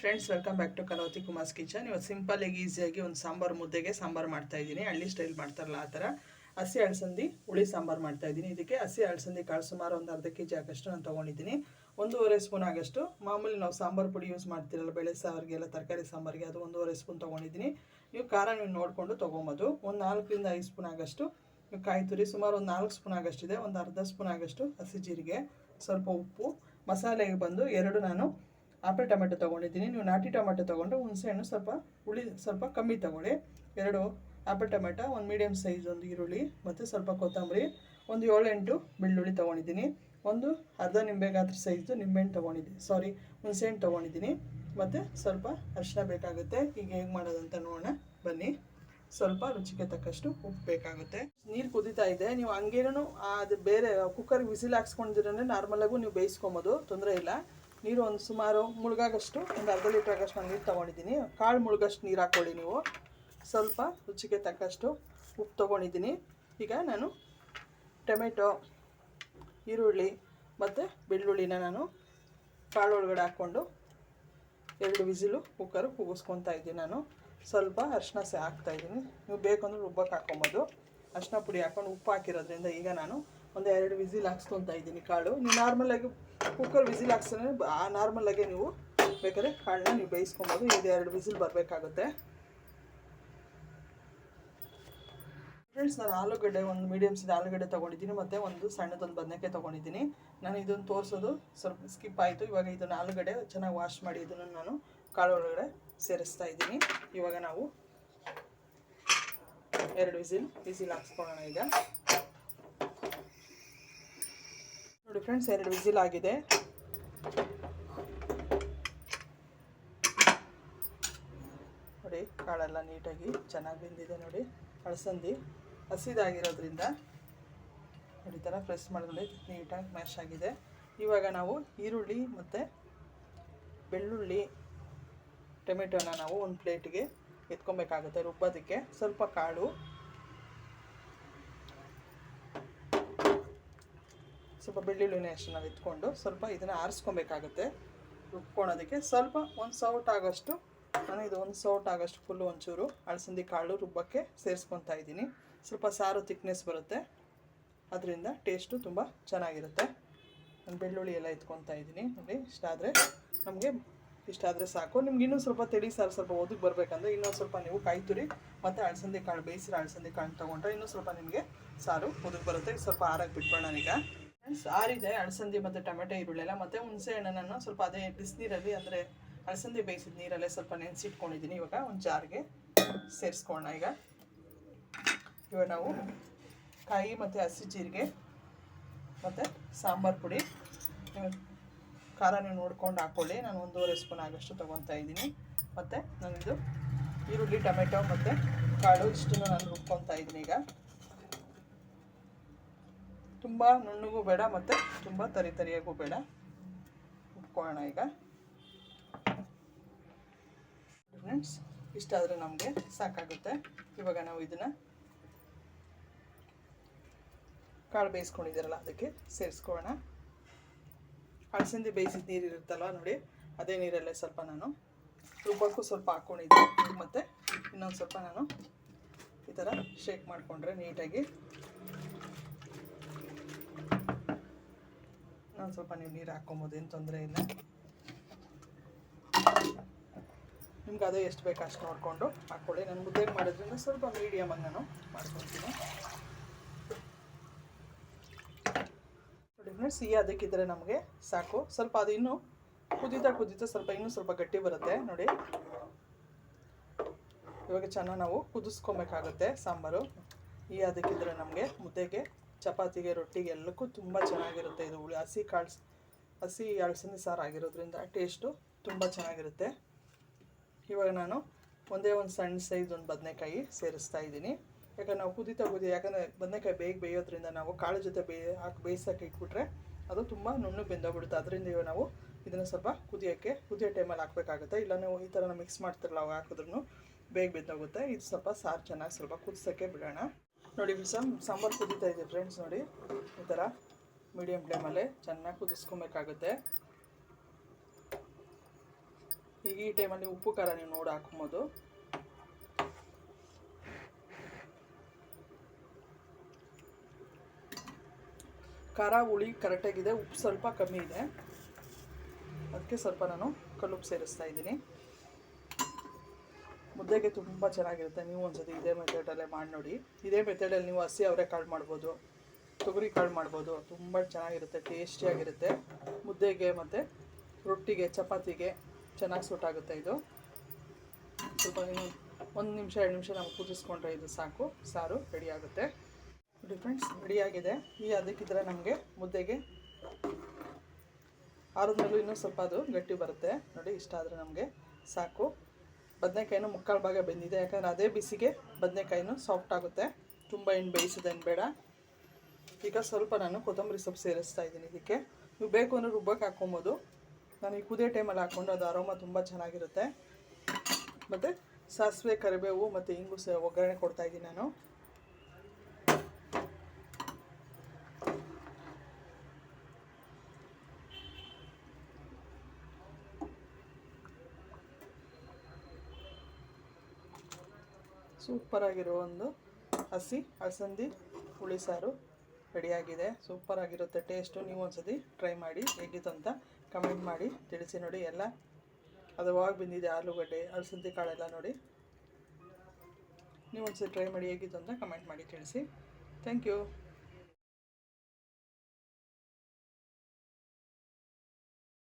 Friends welcome back to Kalavati Kumar's kitchen ಇವತ್ತು simple ಆಗಿ ಈಸಿಯಾಗಿ ಒಂದು ಸಾಂಬಾರು ಮುದ್ದೆಗೆ ಸಾಂಬಾರು ಮಾಡ್ತಾ ಇದ್ದೀನಿ. ಹಳ್ಳಿ ಸ್ಟೈಲ್ ಮಾಡ್ತಾರಲ್ಲ ಆ ಥರ. ಹಸಿ ಅಳಸಂದಿ ಹುಳಿ ಸಾಂಬಾರು ಮಾಡ್ತಾ ಇದ್ದೀನಿ. ಇದಕ್ಕೆ ಹಸಿ ಅಳಸಂದಿ ಕಾಳು ಸುಮಾರು ಒಂದು ಅರ್ಧ ಕೆ ಜಿ ಆಗಷ್ಟು ನಾನು ತೊಗೊಂಡಿದ್ದೀನಿ. ಒಂದೂವರೆ ಸ್ಪೂನ್ ಆಗಷ್ಟು. ಮಾಮೂಲಿ ನಾವು ಸಾಂಬಾರು ಪುಡಿ ಯೂಸ್ ಮಾಡ್ತಿರಲ್ಲ, ಬೇಳೆ ಸಾರಿಗೆಲ್ಲ ತರಕಾರಿ ಸಾಂಬಾರಿಗೆ ಅದು ಒಂದೂವರೆ ಸ್ಪೂನ್ ತೊಗೊಂಡಿದ್ದೀನಿ. ನೀವು ಖಾರ ನೀವು ನೋಡಿಕೊಂಡು ತೊಗೊಬೋದು. ಒಂದು ನಾಲ್ಕರಿಂದ ಐದು ಸ್ಪೂನ್ ಆಗಷ್ಟು. ನೀವು ಕಾಯಿ ತುರಿ ಸುಮಾರು ಒಂದು ನಾಲ್ಕು ಸ್ಪೂನ್ ಆಗಷ್ಟಿದೆ. ಒಂದು ಅರ್ಧ ಸ್ಪೂನ್ ಆಗಷ್ಟು ಹಸಿ ಜೀರಿಗೆ. ಸ್ವಲ್ಪ ಉಪ್ಪು. ಮಸಾಲೆಗೆ ಬಂದು ಎರಡು ನಾನು ಆಪಲ್ ಟೊಮೆಟೊ ತೊಗೊಂಡಿದ್ದೀನಿ. ನೀವು ನಾಟಿ ಟೊಮೆಟೊ ತೊಗೊಂಡು ಹುಣಸೆ ಹಣ್ಣು ಸ್ವಲ್ಪ ಹುಳಿ ಸ್ವಲ್ಪ ಕಮ್ಮಿ ತೊಗೊಳ್ಳಿ. ಎರಡು ಆಪಲ್ ಟೊಮೆಟೊ, ಒಂದು ಮೀಡಿಯಮ್ ಸೈಜ್ ಒಂದು ಈರುಳ್ಳಿ ಮತ್ತು ಸ್ವಲ್ಪ ಕೊತ್ತಂಬರಿ, ಒಂದು ಏಳೆಂಟು ಬೆಳ್ಳುಳ್ಳಿ ತೊಗೊಂಡಿದ್ದೀನಿ. ಒಂದು ಅರ್ಧ ನಿಂಬೆ ಗಾತ್ರ ಸೈಜ್ದು ನಿಂಬೆಹಣ್ಣು ತೊಗೊಂಡಿದ್ದೀನಿ. ಸಾರಿ ಹುಣಸೆಹಣ್ಣು ತೊಗೊಂಡಿದ್ದೀನಿ. ಮತ್ತು ಸ್ವಲ್ಪ ಅರಿಶಿನ ಬೇಕಾಗುತ್ತೆ. ಈಗ ಹೇಗೆ ಮಾಡೋದಂತ ನೋಡೋಣ. ಬನ್ನಿ. ಸ್ವಲ್ಪ ರುಚಿಗೆ ತಕ್ಕಷ್ಟು ಉಪ್ಪು ಬೇಕಾಗುತ್ತೆ. ನೀರು ಕುದೀತಾ ಇದೆ. ನೀವು ಹಂಗೇನೂ ಅದು ಬೇರೆ ಕುಕ್ಕರ್ಗೆ ವಿಸಿಲ್ ಹಾಕ್ಸ್ಕೊಂಡಿದ್ರೆ ನಾರ್ಮಲಾಗೂ ನೀವು ಬೇಯಿಸ್ಕೊಬೋದು. ತೊಂದರೆ ಇಲ್ಲ. ನೀರು ಒಂದು ಸುಮಾರು ಮುಳುಗಾಗಷ್ಟು ಒಂದು ಅರ್ಧ ಲೀಟ್ರ್ ಆಗಷ್ಟು ನಾನು ನೀರು ತೊಗೊಂಡಿದ್ದೀನಿ. ಕಾಳು ಮುಳುಗಷ್ಟು ನೀರು ಹಾಕ್ಕೊಳ್ಳಿ ನೀವು. ಸ್ವಲ್ಪ ರುಚಿಗೆ ತಕ್ಕಷ್ಟು ಉಪ್ಪು ತೊಗೊಂಡಿದ್ದೀನಿ. ಈಗ ನಾನು ಟೊಮೆಟೊ, ಈರುಳ್ಳಿ ಮತ್ತು ಬೆಳ್ಳುಳ್ಳಿನ ನಾನು ಕಾಳು ಒಳಗಡೆ ಹಾಕ್ಕೊಂಡು ಎರಡು ವಿಸಿಲು ಕುಕ್ಕರು ಕೂಗಿಸ್ಕೊತಾ ಇದ್ದೀನಿ ನಾನು. ಸ್ವಲ್ಪ ಅರಿಶಿನ ಸಹ ಹಾಕ್ತಾಯಿದ್ದೀನಿ ನೀವು ಬೇಕಂದ್ರೆ ರುಬ್ಬಕ್ಕೆ ಹಾಕ್ಕೊಬೋದು. ಅರಿಶಿನ ಪುಡಿ ಹಾಕ್ಕೊಂಡು ಉಪ್ಪು ಹಾಕಿರೋದ್ರಿಂದ ಈಗ ನಾನು ಒಂದು ಎರಡು ವಿಸಿಲ್ ಹಾಕ್ಸ್ಕೊತಾ ಇದ್ದೀನಿ ಕಾಳು. ನೀವು ನಾರ್ಮಲಾಗಿ ಕುಕ್ಕರ್ ವಿಸಿಲ್ ನಾರ್ಮಲ್ ನಾರ್ಮಲಾಗೆ ನೀವು ಬೇಕಾದ್ರೆ ಕಾಳನ್ನ ನೀವು ಬೇಯಿಸ್ಕೊಬೋದು. ಇದು ಎರಡು ವಿಸಿಲ್ ಬರಬೇಕಾಗುತ್ತೆ. ಫ್ರೆಂಡ್ಸ್ ನಾನು ಆಲೂಗಡ್ಡೆ ಒಂದು ಮೀಡಿಯಮ್ ಸೈಜ್ ಆಲೂಗಡ್ಡೆ ತೊಗೊಂಡಿದ್ದೀನಿ. ಮತ್ತು ಒಂದು ಸಣ್ಣದೊಂದು ಬದನೆಕಾಯಿ ತೊಗೊಂಡಿದ್ದೀನಿ. ನಾನು ಇದನ್ನು ತೋರಿಸೋದು ಸ್ವಲ್ಪ ಸ್ಕಿಪ್ ಆಯಿತು. ಇವಾಗ ಇದನ್ನು ಆಲೂಗಡ್ಡೆ ಚೆನ್ನಾಗಿ ವಾಶ್ ಮಾಡಿ ಇದನ್ನು ನಾನು ಕಾಳು ಒಳಗಡೆ ಸೇರಿಸ್ತಾ ಇದ್ದೀನಿ. ಇವಾಗ ನಾವು ಎರಡು ವಿಸಿಲ್ ವಿಸಿಲ್ ಹಾಕ್ಸ್ಕೊಳ್ಳೋಣ ಈಗ. ನೋಡಿ ಫ್ರೆಂಡ್ಸ್, ಎರಡು ವಿಸಿಲ್ ಆಗಿದೆ. ನೋಡಿ, ಕಾಳೆಲ್ಲ ನೀಟಾಗಿ ಚೆನ್ನಾಗಿ ಬೆಂದಿದೆ ನೋಡಿ. ಅಳಸಂದಿ ಹಸಿದಾಗಿರೋದ್ರಿಂದ ನೋಡಿ ಥರ ಫ್ರೆಶ್ ಮಾಡಿದ್ರೆ ನೀಟಾಗಿ ಮ್ಯಾಶ್ ಆಗಿದೆ. ಇವಾಗ ನಾವು ಈರುಳ್ಳಿ ಮತ್ತು ಬೆಳ್ಳುಳ್ಳಿ, ಟೊಮೆಟೊನ ನಾವು ಒಂದು ಪ್ಲೇಟ್ಗೆ ಎತ್ಕೊಬೇಕಾಗುತ್ತೆ, ರುಬ್ಬೋದಕ್ಕೆ. ಸ್ವಲ್ಪ ಕಾಳು ಸ್ವಲ್ಪ ಬೆಳ್ಳುಳ್ಳಿನ ಅಷ್ಟು ನಾವು ಎತ್ಕೊಂಡು ಸ್ವಲ್ಪ ಇದನ್ನು ಆರಿಸ್ಕೊಬೇಕಾಗುತ್ತೆ, ರುಬ್ಕೊಳೋದಕ್ಕೆ. ಸ್ವಲ್ಪ ಒಂದು ಸೌಟ್ ಆಗೋಷ್ಟು, ನಾನು ಇದು ಒಂದು ಸೌಟ್ ಆಗೋಷ್ಟು ಫುಲ್ಲು ಒಂಚೂರು ಅಳಸಂದಿ ಕಾಳು ರುಬ್ಬಕ್ಕೆ ಸೇರಿಸ್ಕೊತಾ ಇದ್ದೀನಿ. ಸ್ವಲ್ಪ ಸಾರು ತಿಕ್ನೆಸ್ ಬರುತ್ತೆ, ಅದರಿಂದ ಟೇಸ್ಟು ತುಂಬ ಚೆನ್ನಾಗಿರುತ್ತೆ. ನಾನು ಬೆಳ್ಳುಳ್ಳಿ ಎಲ್ಲ ಎತ್ಕೊತಾ ಇದ್ದೀನಿ, ನೋಡಿ ಇಷ್ಟಾದರೆ ನಮಗೆ ಇಷ್ಟ ಆದರೆ ಸಾಕು. ನಿಮ್ಗೆ ಇನ್ನೂ ಸ್ವಲ್ಪ ತಿಳಿ ಸಾರು ಸ್ವಲ್ಪ ಒದಗಿ ಬರಬೇಕಂದ್ರೆ ಇನ್ನೊಂದು ಸ್ವಲ್ಪ ನೀವು ಕಾಯಿ ತುರಿ ಮತ್ತು ಅಳಸಂದಿ ಕಾಳು, ಬೇಯಿಸಿರೋ ಅಳಸಂದಿ ಕಾಳು ತೊಗೊಂಡ್ರೆ ಇನ್ನೂ ಸ್ವಲ್ಪ ನಿಮಗೆ ಸಾರು ಒದಗಿ ಬರುತ್ತೆ. ಸ್ವಲ್ಪ ಆರಾಗಿ ಬಿಟ್ಕೊಳ್ಳೋಣ ಈಗ. ಫ್ರೆಂಡ್ಸ್ ಆರಿದೆ, ಅಳಸಂದಿ ಮತ್ತು ಟೊಮೆಟೊ, ಈರುಳ್ಳಿ ಎಲ್ಲ. ಮತ್ತು ಹುಣಸೆ ಹಣ್ಣನ್ನು ಸ್ವಲ್ಪ ಅದೇ ಬಿಸಿನೀರಲ್ಲಿ, ಅಂದರೆ ಅಲಸಂದಿ ಬೇಯಿಸಿದ ನೀರಲ್ಲೇ ಸ್ವಲ್ಪ ನೆನೆಸಿಟ್ಕೊಂಡಿದ್ದೀನಿ ಇವಾಗ ಒಂದು ಜಾರ್ಗೆ ಸೇರಿಸ್ಕೊಳ್ಳೋಣ ಈಗ. ಇವಾಗ ನಾವು ಕಾಯಿ ಮತ್ತು ಹಸಿ ಜೀರಿಗೆ ಮತ್ತು ಸಾಂಬಾರು ಪುಡಿ. ಖಾರ ನೀವು ನೋಡ್ಕೊಂಡು ಹಾಕ್ಕೊಳ್ಳಿ ನಾನು ಒಂದೂವರೆ ಸ್ಪೂನ್ ಆಗಷ್ಟು ತೊಗೊತಾ ಇದ್ದೀನಿ. ಮತ್ತು ನಾನಿದು ಈರುಳ್ಳಿ, ಟೊಮೆಟೊ ಮತ್ತು ಕಾಳು, ಇಷ್ಟನ್ನು ನಾನು ರುಬ್ಕೊತಾ ಇದ್ದೀನಿ ಈಗ. ತುಂಬ ನುಣ್ಣಗೂ ಬೇಡ ಮತ್ತು ತುಂಬ ತರಿ ತರಿಯಾಗೂ ಬೇಡ. ರುಬ್ಕೊಳ್ಳೋಣ ಈಗ. ಫ್ರೆಂಡ್ಸ್ ಇಷ್ಟಾದರೆ ನಮಗೆ ಸಾಕಾಗುತ್ತೆ. ಇವಾಗ ನಾವು ಇದನ್ನು ಕಾಳು ಬೇಯಿಸ್ಕೊಂಡಿದ್ದೀರಲ್ಲ ಅದಕ್ಕೆ ಸೇರಿಸ್ಕೊಳ್ಳೋಣ. ಅಳಸಂದಿ ಬೇಯಿಸಿದ ನೀರು ಇರುತ್ತಲ್ವ ನೋಡಿ, ಅದೇ ನೀರಲ್ಲೇ ಸ್ವಲ್ಪ ನಾನು ರುಬ್ಬಕ್ಕೂ ಸ್ವಲ್ಪ ಹಾಕ್ಕೊಂಡಿದ್ದೆ ಮತ್ತು ಇನ್ನೊಂದು ಸ್ವಲ್ಪ ನಾನು ಈ ಥರ ಶೇಕ್ ಮಾಡಿಕೊಂಡ್ರೆ ನೀಟಾಗಿ ಇನ್ನೊಂದು ಸ್ವಲ್ಪ ನೀವು ನೀರು ಹಾಕ್ಕೊಬೋದು, ಏನು ತೊಂದರೆ ಇಲ್ಲ. ನಿಮ್ಗೆ ಅದು ಎಷ್ಟು ಬೇಕು ಅಷ್ಟು ನೋಡಿಕೊಂಡು ಹಾಕ್ಕೊಳ್ಳಿ ನಾನು ಮುದ್ದೆಗೆ ಮಾಡೋದ್ರಿಂದ ಸ್ವಲ್ಪ ಮೀಡಿಯಮಾಗಿ ನಾನು ಮಾಡ್ಕೊಳ್ತೀನಿ. ನೋಡಿ ಫ್ರೆಂಡ್ಸ್ ಅದಕ್ಕಿದ್ರೆ ನಮಗೆ ಸಾಕು. ಸ್ವಲ್ಪ ಅದು ಇನ್ನೂ ಕುದೀತಾ ಕುದೀತಾ ಸ್ವಲ್ಪ ಇನ್ನೂ ಸ್ವಲ್ಪ ಗಟ್ಟಿ ಬರುತ್ತೆ. ನೋಡಿ. ಇವಾಗ ಚೆನ್ನಾಗಿ ನಾವು ಕುದಿಸ್ಕೊಬೇಕಾಗುತ್ತೆ ಸಾಂಬಾರು. ಈ ಅದಕ್ಕಿದ್ರೆ ನಮಗೆ ಮುದ್ದೆಗೆ ಚಪಾತಿಗೆ, ರೊಟ್ಟಿಗೆ ಎಲ್ಲಕ್ಕೂ ತುಂಬ ಚೆನ್ನಾಗಿರುತ್ತೆ ಇದು ಹುಳಿ. ಹಸಿ ಕಾಳು, ಹಸಿ ಅಳಸಂದಿ ಸಾರು ಆಗಿರೋದ್ರಿಂದ ಟೇಸ್ಟು ತುಂಬ ಚೆನ್ನಾಗಿರುತ್ತೆ. ಇವಾಗ ನಾನು ಒಂದೇ ಒಂದು ಸಣ್ಣ ಸೈಜ್ ಒಂದು ಬದನೆಕಾಯಿ ಸೇರಿಸ್ತಾ ಇದ್ದೀನಿ. ಯಾಕಂದ್ರೆ ನಾವು ಕುದಿತಾ ಕುದಿ ಯಾಕಂದರೆ ಬದನೆಕಾಯಿ ಬೇಗ ಬೇಯೋದ್ರಿಂದ ನಾವು ಕಾಳು ಜೊತೆ ಬೇ, ಹಾಕಿ ಬೇಯಿಸೋಕೆ ಇಟ್ಬಿಟ್ರೆ ಅದು ತುಂಬ ನುಣ್ಣು ಬೆಂದೋಗ್ಬಿಡುತ್ತೆ. ಅದರಿಂದ ಇವಾಗ ನಾವು ಇದನ್ನು ಸ್ವಲ್ಪ ಕುದಿಯೋಕ್ಕೆ, ಕುದಿಯೋ ಟೈಮಲ್ಲಿ ಹಾಕಬೇಕಾಗುತ್ತೆ. ಇಲ್ಲ ನಾವು ಈ ಥರ ಮಿಕ್ಸ್ ಮಾಡ್ತಿರಲ್ಲ ಅವಾಗ ಹಾಕಿದ್ರೂ ಬೇಗ ಬೆಂದೋಗುತ್ತೆ. ಇದು ಸ್ವಲ್ಪ ಸಾರು ಚೆನ್ನಾಗಿ ಸ್ವಲ್ಪ ಕುದಿಸೋಕ್ಕೆ ಬಿಡೋಣ. ನೋಡಿ ಸಮ್ ಸಾಂಬಾರು ಕುದೀತಾ ಇದೆ ಫ್ರೆಂಡ್ಸ್ ನೋಡಿ. ಈ ಥರ ಮೀಡಿಯಮ್ ಫ್ಲೇಮಲ್ಲಿ ಚೆನ್ನಾಗಿ ಕುದಿಸ್ಕೊಬೇಕಾಗುತ್ತೆ. ಈಗ ಈ ಟೈಮಲ್ಲಿ ಉಪ್ಪು, ಖಾರ ನೀವು ನೋಡಿ ಹಾಕ್ಬೋದು. ಖಾರ, ಹುಳಿ ಕರೆಕ್ಟಾಗಿದೆ ಉಪ್ಪು ಸ್ವಲ್ಪ ಕಮ್ಮಿ ಇದೆ. ಅದಕ್ಕೆ ಸ್ವಲ್ಪ ನಾನು ಕಲ್ಲುಪ್ಪು ಸೇರಿಸ್ತಾ ಇದ್ದೀನಿ. ಮುದ್ದೆಗೆ ತುಂಬ ಚೆನ್ನಾಗಿರುತ್ತೆ. ನೀವು ಒಂದ್ಸತಿ ಇದೇ ಮೆಥಡಲ್ಲೇ ಮಾಡಿ ನೋಡಿ. ಇದೇ ಮೆಥಡಲ್ಲಿ ನೀವು ಹಸಿ ಅವರೆಕಾಳು ಮಾಡ್ಬೋದು, ತೊಗರಿ ಕಾಳು ಮಾಡ್ಬೋದು. ತುಂಬ ಚೆನ್ನಾಗಿರುತ್ತೆ ಟೇಸ್ಟಿಯಾಗಿರುತ್ತೆ ಮುದ್ದೆಗೆ ಮತ್ತು ರೊಟ್ಟಿಗೆ, ಚಪಾತಿಗೆ ಚೆನ್ನಾಗಿ ಸೂಟ್ ಆಗುತ್ತೆ ಇದು. ಸ್ವಲ್ಪ ನೀವು ಒಂದು ನಿಮಿಷ, ಎರಡು ನಿಮಿಷ ನಾವು ಕುದಿಸ್ಕೊಂಡ್ರೆ ಇದು ಸಾಕು. ಸಾರು ರೆಡಿ ಆಗುತ್ತೆ. ನೋಡಿ ಫ್ರೆಂಡ್ಸ್ ರೆಡಿಯಾಗಿದೆ ಈ ಅದಕ್ಕಿದ್ರೆ ನಮಗೆ ಮುದ್ದೆಗೆ ಆರಿದ್ಮೇಲೂ ಇನ್ನೂ ಸ್ವಲ್ಪ ಅದು ಗಟ್ಟಿ ಬರುತ್ತೆ. ನೋಡಿ ಇಷ್ಟ ಆದರೆ ನಮಗೆ ಸಾಕು. ಬದನೆಕಾಯಿನೂ ಮುಕ್ಕಾಲು ಭಾಗ ಬೆಂದಿದೆ, ಯಾಕಂದರೆ ಅದೇ ಬಿಸಿಗೆ ಬದನೆಕಾಯಿನೂ ಸಾಫ್ಟ್ ಆಗುತ್ತೆ. ತುಂಬ ಏನು ಬೇಯಿಸೋದೇನು ಬೇಡ. ಈಗ ಸ್ವಲ್ಪ ನಾನು ಕೊತ್ತಂಬರಿ ಸೊಪ್ಪು ಸೇರಿಸ್ತಾ ಇದ್ದೀನಿ ಇದಕ್ಕೆ. ನೀವು ಬೇಕು ಅಂದರೆ ರುಬ್ಬಕ್ಕೆ ಹಾಕ್ಕೊಬೋದು. ನಾನು ಈ ಕುದೇ ಟೈಮಲ್ಲಿ ಹಾಕ್ಕೊಂಡು ಅದು ಅರೋಮ ತುಂಬ ಚೆನ್ನಾಗಿರುತ್ತೆ. ಮತ್ತು ಸಾಸಿವೆ, ಕರಿಬೇವು ಮತ್ತು ಇಂಗು ಸ ಒಗ್ಗರಣೆ ಕೊಡ್ತಾ ಇದ್ದೀನಿ ನಾನು. ಸೂಪರಾಗಿರೋ ಒಂದು ಹಸಿ ಅಲಸಂದಿ ಹುಳಿ ಸಾರು ರೆಡಿಯಾಗಿದೆ. ಸೂಪರಾಗಿರುತ್ತೆ ಟೇಸ್ಟು. ನೀವು ಒಂದ್ಸತಿ ಟ್ರೈ ಮಾಡಿ, ಹೇಗಿತ್ತು ಅಂತ ಕಮೆಂಟ್ ಮಾಡಿ, ತಿಳಿಸಿ ನೋಡಿ ಎಲ್ಲ. ಹದವಾಗ ಬಂದಿದೆ ಆಲೂಗಡ್ಡೆ ಅಲಸಂದಿ ಕಾಳೆಲ್ಲ ನೋಡಿ. ನೀವು ಒಂದ್ಸತಿ ಟ್ರೈ ಮಾಡಿ, ಹೇಗಿತ್ತು ಅಂತ ಕಮೆಂಟ್ ಮಾಡಿ, ತಿಳಿಸಿ. Thank you